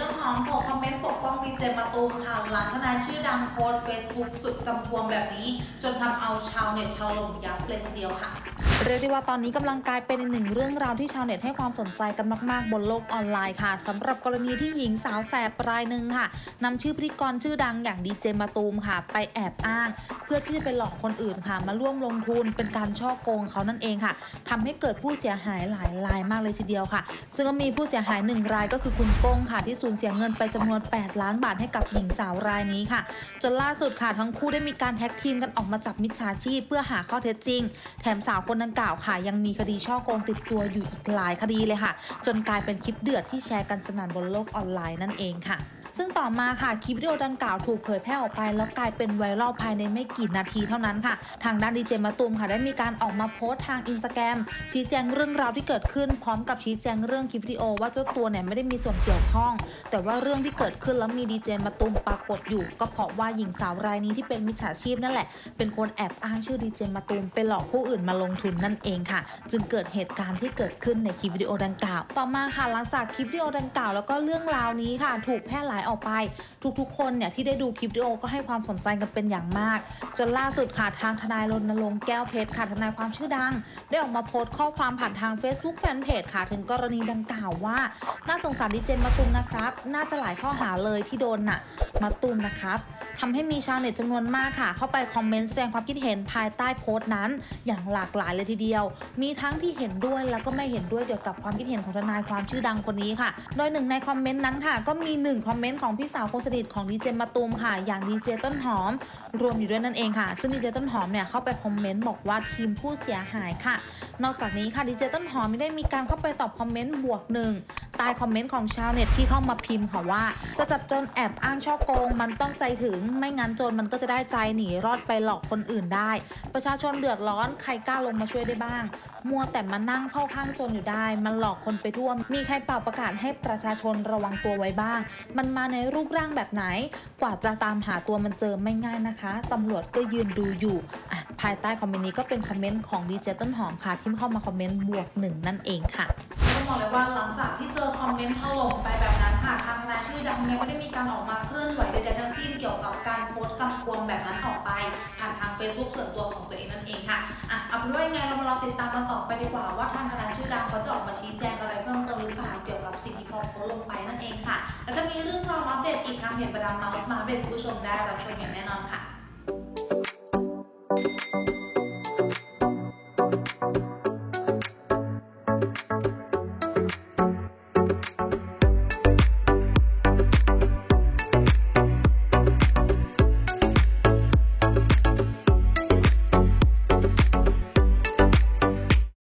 ต้นหอมโผล่คอมเมนต์ปกป้องดีเจมาตูมค่ะหลังทนายชื่อดังโพสเฟซบุ๊กสุดกำกวมแบบนี้ จนทำเอาชาวเน็ตถล่มยับเลยทีเดียวค่ะเรียกได้ว่าตอนนี้กำลังกลายเป็นหนึ่งเรื่องราวที่ชาวเน็ตให้ความสนใจกันมาก ๆ บนโลกออนไลน์ค่ะสำหรับกรณีที่หญิงสาวแสบรายหนึ่งค่ะนำชื่อพิธีกรชื่อดังอย่างดีเจมาตูมค่ะ ไปแอบอ้าง เพื่อที่จะไปหลอกคนอื่นค่ะ มาร่วมลงทุนเป็นการช่อโกงเขานั่นเองค่ะทำให้เกิดผู้เสียหายหลายรายมากเลยทีเดียวค่ะ ซึ่งก็มีผู้เสียหายหนึ่งรายก็คือคุณโป้งค่ะที่สูญเสียเงินไปจำนวน 8 ล้านบาทให้กับหญิงสาวรายนี้ค่ะ จนล่าสุดค่ะทั้งคู่ได้มีการแท็กทีมกันออกมาจับมิจฉาชีพเพื่อหาข้อเท็จจริง แถมสาวคนดังกล่าวค่ะ ยังมีคดีช่อโกงติดตัวอยู่อีกหลายคดีเลยค่ะ จนกลายเป็นคลิปเดือดที่แชร์กันสนั่นบนโลกออนไลน์นั่นเองค่ะ ซึ่งต่อมาค่ะคลิปวิดีโอดังกล่าวถูกเผยแพร่ออกไป แล้วกลายเป็นไวรัลภายในไม่กี่นาทีเท่านั้นค่ะ ทางด้านดีเจมาตุมค่ะได้มีการออกมาโพสต์ทางอินสตาแกรมชี้แจงเรื่องราวที่เกิดขึ้น พร้อมกับชี้แจงเรื่องคลิปวิดีโอว่าเจ้าตัวเนี่ยไม่ได้มีส่วนเกี่ยวข้อง แต่ว่าเรื่องที่เกิดขึ้นแล้วมีดีเจมาตุมปรากฏอยู่ ก็เพราะว่าหญิงสาวรายนี้ที่เป็นมิจฉาชีพนั่นแหละ เป็นคนแอบอ้างชื่อดีเจมาตุมไปหลอกผู้อื่นมาลงทุนนั่นเองค่ะ จึงเกิดเหตุการณ์ที่เกิดขึ้นในคลิปวิดีโอดังกล่าว ต่อมาค่ะหลังจากคลิปวิดีโอดังกล่าวแล้วก็เรื่องราวนี้ค่ะ ถูกแพร่หลายออกไป ทุกๆ คนเนี่ยที่ได้ดูคลิปวิดีโอก็ให้ความสนใจกันเป็นอย่างมาก จนล่าสุดค่ะทางทนายรณรงค์แก้วเพชรค่ะทนายความชื่อดัง ได้ออกมาโพสต์ข้อความผ่านทาง Facebook แฟนเพจค่ะถึงกรณีดังกล่าวว่า น่าสงสารดีเจมาตุมนะครับ น่าจะหลายข้อหาเลยที่โดนน่ะมาตุมนะครับ ทำให้มีชาวเน็ตจำนวนมากค่ะ เข้าไปคอมเมนต์แสดงความคิดเห็นภายใต้โพสต์นั้น อย่างหลากหลายเลยทีเดียว มีทั้งที่เห็นด้วยแล้วก็ไม่เห็นด้วยเกี่ยวกับความคิดเห็นของทนายความชื่อดังคนนี้ค่ะ โดยหนึ่งในคอมเมนต์นั้นค่ะ ก็มีหนึ่งคอมเมนต์ของพี่สาวโคสนิทของดีเจมาตูมค่ะ อย่างดีเจต้นหอม รวมอยู่ด้วยนั่นเองค่ะ ซึ่งดีเจต้นหอมเนี่ยเข้าไปคอมเมนต์บอกว่าทีมผู้เสียหายค่ะ นอกจากนี้ค่ะดีเจต้นหอมยังได้มีการเข้าไปตอบคอมเมนต์บวกหนึ่ง ใต้คอมเมนต์ของชาวเน็ตที่เข้ามาพิมพ์ค่ะว่า จะจับโจนแอบอ้างช่อโกง มันต้องใจถึงไม่งั้นโจรมันก็จะได้ใจหนีรอดไปหลอกคนอื่นได้ ประชาชนเดือดร้อนใครกล้าลงมาช่วยได้บ้าง มัวแต่มานั่งเข้าข้างโจรอยู่ได้ มันหลอกคนไปทั่วมีใครเป่าประกาศให้ประชาชนระวังตัวไว้บ้าง มันมาในรูปร่างแบบไหน กว่าจะตามหาตัวมันเจอไม่ง่ายนะคะตำรวจก็ยืนดูอยู่อะภายใต้คอมเมนต์นี้ก็เป็นคอมเมนต์ของดีเจต้นหอมค่ะที่เข้ามาคอมเมนต์บวกหนึ่งนั่นเองค่ะต้องบอกเลยว่าหลังจาก นต์ถล่มไปแบบนั้นค่ะทางทนายชื่อดังเนี่ยไม่ได้มีการออกมาเคลื่อนไหวใดๆทั้งสิ้นเกี่ยวกับการโพสต์กำกวมแบบนั้นออกไป ผ่านทาง Facebook ส่วนตัวของตัวเองนั่นเองค่ะอะเอาเป็นว่ายังไงเรามารอติดตามกันต่อไปดีกว่าว่าทางทนายชื่อดังเขาจะออกมาชี้แจงอะไรเพิ่มเติมหรือเปล่าเกี่ยวกับสิ่งที่เขาโพสต์ลงไปนั่นเองค่ะ แล้วถ้ามีเรื่องราวอัปเดตอีกทางเพจประดามเมาส์มาอัปเดตผู้ชมได้รับชมอย่างแน่นอนค่ะ